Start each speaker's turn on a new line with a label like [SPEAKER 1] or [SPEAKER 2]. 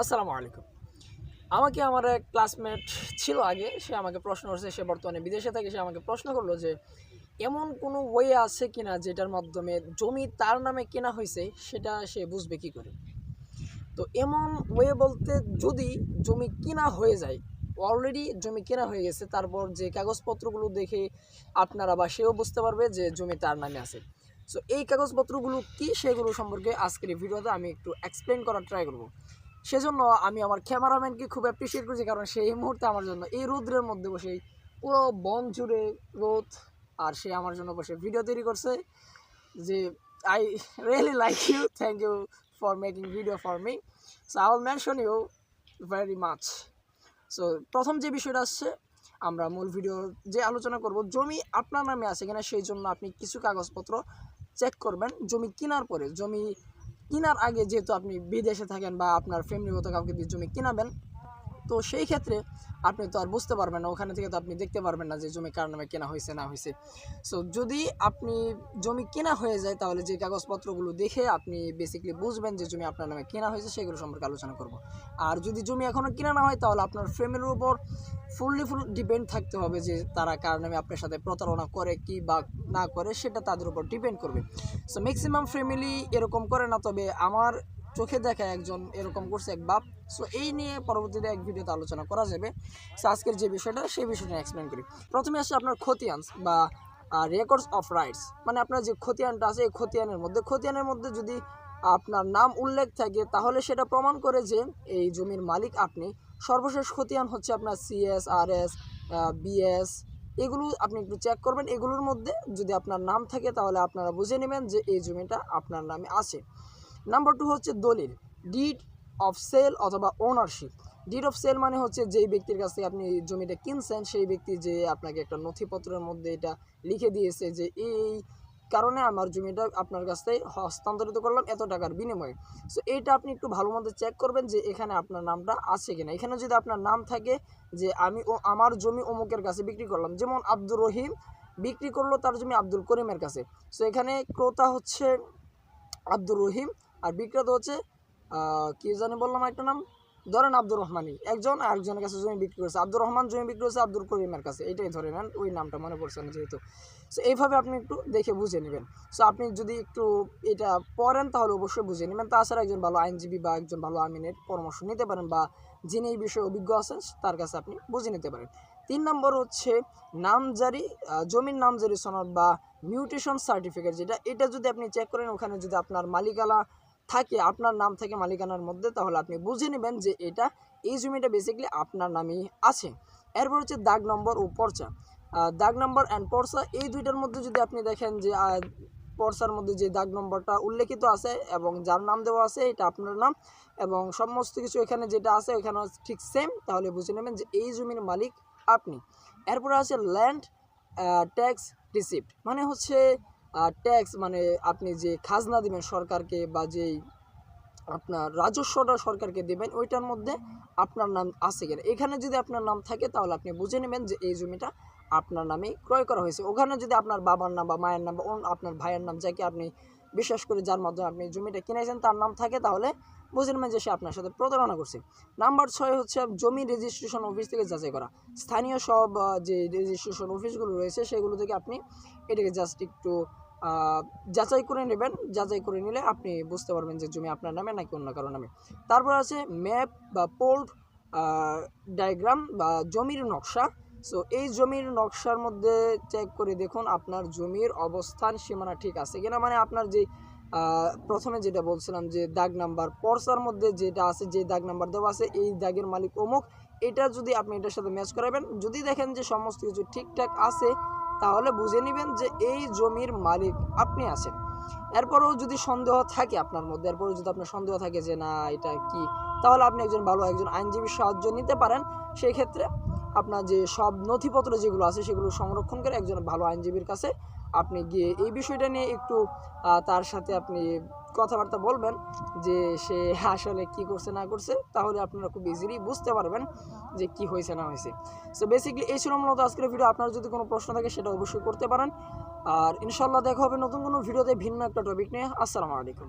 [SPEAKER 1] আসসালামু আলাইকুম। আমাকে আমার এক ক্লাসমেট ছিল আগে, সে আমাকে প্রশ্ন করছে, সে বর্তমানে বিদেশে থাকে, সে আমাকে প্রশ্ন করল যে, এমন কোনো ওয়ে আছে কিনা যেটার মাধ্যমে জমি তার নামে কেনা হয়েছে, সেটা সে বুঝবে কি করে? তো এমন ওয়ে বলতে যদি জমি কিনা হয়ে যায় অলরেডি জমি কেনা হয়ে গেছে, তারপর যে কাগজপত্রগুলো দেখে আপনারা বা সেও বুঝতে পারবে যে জমি তার নামে আছে। সো এই কাগজপত্রগুলো কি, সেগুলো সম্পর্কে আজকের ভিডিওতে আমি একটু এক্সপ্লেন করার ট্রাই করব। সেজন্য আমি আমার ক্যামেরাম্যানকে খুব অ্যাপ্রিসিয়েট করছি, কারণ সে এই মুহূর্তে আমার জন্য, এই রৌদ্রের মধ্যে বসে পুরো বন জুড়ে রোদ, আর সে আমার জন্য বসে ভিডিও তৈরি করছে যে I really like you thank you for making video for me so I will mention you very much so প্রথম যে বিষয়টা আসছে, আমরা মূল ভিডিও যে আলোচনা করব, জমি আপনার নামে আছে কিনা, সেই জন্য আপনি কিছু কাগজপত্র চেক করবেন। জমি কেনার পরে, জমি কেনার আগে যেহেতু আপনি বিদেশে থাকেন বা আপনার ফ্যামিলিগত কাউকে দিয়ে জমি কিনাবেন তো সেই ক্ষেত্রে আপনি তো আর বুঝতে পারবেন না, ওখানে থেকে তো আপনি দেখতে পারবেন না যে জমি কার নামে কেনা হয়েছে, না হয়েছে। সো যদি আপনি জমি কেনা হয়ে যায়, তাহলে যে কাগজপত্রগুলো দেখে আপনি বেসিক্যালি বুঝবেন যে জমি আপনার নামে কেনা হয়েছে, সেগুলো সম্পর্কে আলোচনা করব। আর যদি জমি এখনও কেনা না হয়, তাহলে আপনার ফ্যামিলির উপর ফুললি ফুল ডিপেন্ড থাকতে হবে যে তারা কার নামে আপনার সাথে প্রতারণা করে কি বা না করে, সেটা তাদের উপর ডিপেন্ড করবে। সো ম্যাক্সিমাম ফ্যামিলি এরকম করে না, তবে আমার চোখে দেখা একজন এরকম করছে, এক বাপ। সো এই নিয়ে পরবর্তীতে এক ভিডিওতে আলোচনা করা যাবে। সো আজকের যে বিষয়টা, সেই বিষয়টা এক্সপ্লেন করি। প্রথমে আসছে আপনার খতিয়ানস বা রেকর্ডস অফ রাইটস মানে আপনার যে খতিয়ানটা আছে, এই খতিয়ানের মধ্যে। খতিয়ানের মধ্যে যদি আপনার নাম উল্লেখ থাকে, তাহলে সেটা প্রমাণ করে যে এই জমির মালিক আপনি। সর্বশেষ খতিয়ান হচ্ছে আপনার সিএস আর এস বিএস এগুলো আপনি একটু চেক করবেন। এগুলোর মধ্যে যদি আপনার নাম থাকে, তাহলে আপনারা বুঝে নেবেন যে এই জমিটা আপনার নামে আছে। নাম্বার টু হচ্ছে দলিল ডিড অফ সেল অথবা ওনারশিপ ডিড অফ সেল মানে হচ্ছে যেই ব্যক্তির কাছ থেকে আপনি জমিটা কিনছেন, সেই ব্যক্তি যে আপনাকে একটা নথিপত্রের মধ্যে এটা লিখে দিয়েছে যে এই কারণে আমার জমিটা আপনার কাছ থেকে হস্তান্তরিত করলাম এত টাকার বিনিময়ে। সো এইটা আপনি একটু ভালো মতো চেক করবেন যে এখানে আপনার নামটা আছে কিনা। এখানে যদি আপনার নাম থাকে যে আমি ও আমার জমি অমুকের কাছে বিক্রি করলাম, যেমন আব্দুর রহিম বিক্রি করল তার জমি আব্দুল করিমের কাছে। সো এখানে ক্রোতা হচ্ছে আব্দুর রহিম আর বিক্রেতা হচ্ছে কি জানি বললাম একটা নাম? ধরেন আব্দুর রহমানই। একজন আর একজনের কাছে জমি বিক্রি করেছে। আব্দুর রহমান জমি বিক্রি করেছে আব্দুল করিমের কাছে। এটাই ধরে নেন, ওই নামটা মনে পড়ছে না যেহেতু। সো এইভাবে আপনি একটু দেখে বুঝে নেবেন। সো আপনি যদি একটু এটা পড়েন তাহলে অবশ্যই বুঝে নেবেন। তাছাড়া একজন ভালো আইনজীবী বা একজন ভালো আমিনের পরামর্শ নিতে পারেন বা যিনি এই বিষয়ে অভিজ্ঞ আছেন, তার কাছে আপনি বুঝে নিতে পারেন। তিন নম্বর হচ্ছে নামজারি জমির নামজারি সনদ বা মিউটেশন সার্টিফিকেট যেটা, এটা যদি আপনি চেক করেন, ওখানে যদি আপনার মালিকানা থাকে আপনার নাম থাকে মালিকানার মধ্যে তাহলে আপনি বুঝে নেবেন যে এটা এই জমিটা বেসিক্যালি আপনার নামেই আছে। এরপর হচ্ছে দাগ নম্বর ও পর্চা। দাগ নম্বর অ্যান্ড পর্চা এই দুইটার মধ্যে যদি আপনি দেখেন যে আহ, পর্চার মধ্যে যে দাগ নম্বরটা উল্লেখিত আছে এবং যার নাম দেওয়া আছে এটা আপনার নাম এবং সমস্ত কিছু এখানে যেটা আছে এখানে ঠিক সেম তাহলে বুঝে নেবেন যে এই জমির মালিক আপনি। এরপরে আছে ল্যান্ড ট্যাক্স রিসিপ্ট মানে হচ্ছে ট্যাক্স মানে আপনি যে খাজনা দিবেন সরকারকে বা যেই আপনার রাজস্বটা সরকারকে দেবেন, ওইটার মধ্যে আপনার নাম আছে কিনা। এখানে যদি আপনার নাম থাকে, তাহলে আপনি বুঝে নেবেন যে এই জমিটা আপনার নামে ক্রয় করা হয়েছে। ওখানে যদি আপনার বাবার নাম বা মায়ের নাম বা আপনার ভাইয়ের নাম যাকে আপনি বিশ্বাস করে যার মাধ্যমে আপনি জমিটা কিনেছেন, তার নাম থাকে, তাহলে বুঝে নেবেন যে সে আপনার সাথে প্রতারণা করছে। নাম্বার ছয় হচ্ছে জমি রেজিস্ট্রেশন অফিস থেকে যাচাই করা। স্থানীয় সব যে রেজিস্ট্রেশন অফিসগুলো রয়েছে, সেগুলো থেকে আপনি এটাকে জাস্ট একটু যাচাই করে নেবেন। যাচাই করে নিলে আপনি বুঝতে পারবেন যে জমি আপনার নামে নাকি অন্য কারও নামে। তারপর আছে ম্যাপ বা পোল্ড ডায়াগ্রাম বা জমির নকশা। সো এই জমির নকশার মধ্যে চেক করে দেখুন আপনার জমির অবস্থান, সীমানা ঠিক আছে কিনা? মানে আপনার যে প্রথমে যেটা বলছিলাম যে, দাগ নাম্বার, পর্সার মধ্যে যেটা আছে, যে দাগ নাম্বার দেওয়া আছে, এই দাগের মালিক অমুক। এটা যদি আপনি এটার সাথে ম্যাচ করাবেন, যদি দেখেন যে সমস্ত কিছু ঠিকঠাক আছে, তাহলে বুঝে নেবেন যে এই জমির মালিক আপনি আছেন। এরপরেও যদি সন্দেহ থাকে আপনার মধ্যে, এরপরেও যদি আপনার সন্দেহ থাকে যে, না, এটা কি? তাহলে আপনি একজন ভালো একজন আইনজীবীর সাহায্য নিতে পারেন। সেই ক্ষেত্রে আপনার যে সব নথিপত্র যেগুলো আছে সেগুলো সংরক্ষণ করে একজন ভালো আইনজীবীর কাছে আপনি গিয়ে এই বিষয়টা নিয়ে একটু তার সাথে আপনি কথাবার্তা বলবেন যে সে আসলে কি করছে না করছে, তাহলে আপনারা খুব ইজিলি বুঝতে পারবেন যে কি হয়েছে না হয়েছে। সো বেসিক্যালি এই ছিল মূলত আজকের ভিডিও আপনার যদি কোনো প্রশ্ন থাকে সেটা অবশ্যই করতে পারেন। আর ইনশাল্লাহ দেখা হবে নতুন কোনো ভিডিওতে ভিন্ন একটা টপিক নিয়ে। আসসালামু আলাইকুম।